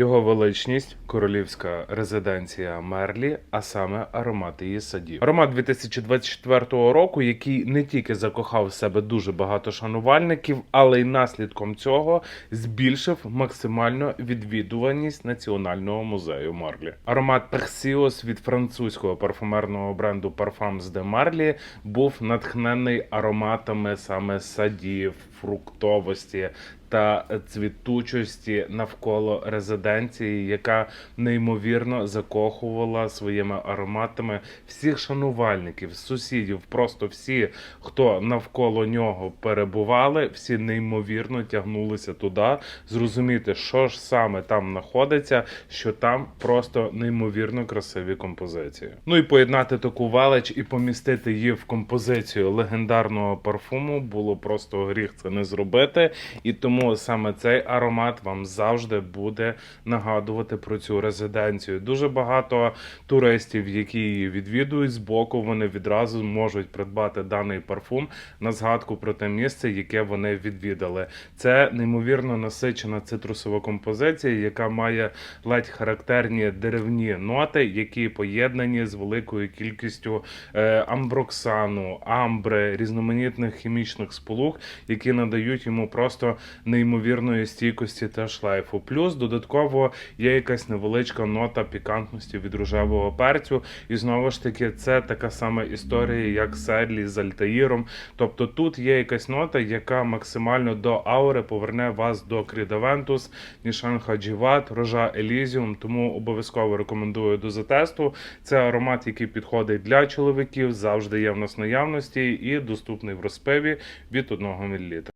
Його величність, королівська резиденція Мерлі, а саме аромат її садів. Аромат 2024 року, який не тільки закохав в себе дуже багато шанувальників, але й наслідком цього збільшив максимально відвідуваність національного музею Марлі. Аромат Persios від французького парфумерного бренду Parfums de Marly був натхнений ароматами саме садів, фруктовості та цвітучості навколо резиденції, яка неймовірно закохувала своїми ароматами всіх шанувальників, сусідів, просто всі, хто навколо нього перебували, всі неймовірно тягнулися туди, зрозуміти, що ж саме там знаходиться, що там просто неймовірно красиві композиції. Ну і поєднати таку велич і помістити її в композицію легендарного парфуму було просто гріх це не зробити. І тому саме цей аромат вам завжди буде нагадувати про цю резиденцію. Дуже багато туристів, які її відвідують з боку, вони відразу можуть придбати даний парфум на згадку про те місце, яке вони відвідали. Це неймовірно насичена цитрусова композиція, яка має ледь характерні деревні ноти, які поєднані з великою кількістю е, амброксану, амбри, різноманітних хімічних сполук, які надають йому просто неймовірної стійкості та шлейфу. Плюс додатково є якась невеличка нота пікантності від рожевого перцю. І знову ж таки, це така сама історія, як Седлі з Альтаїром. Тобто тут є якась нота, яка максимально до аури поверне вас до Крідавентус, Нішан Хаджіват, Рожа Елізіум. Тому обов'язково рекомендую до затесту. Це аромат, який підходить для чоловіків, завжди є в нас наявності і доступний в розпиві від 1 мл.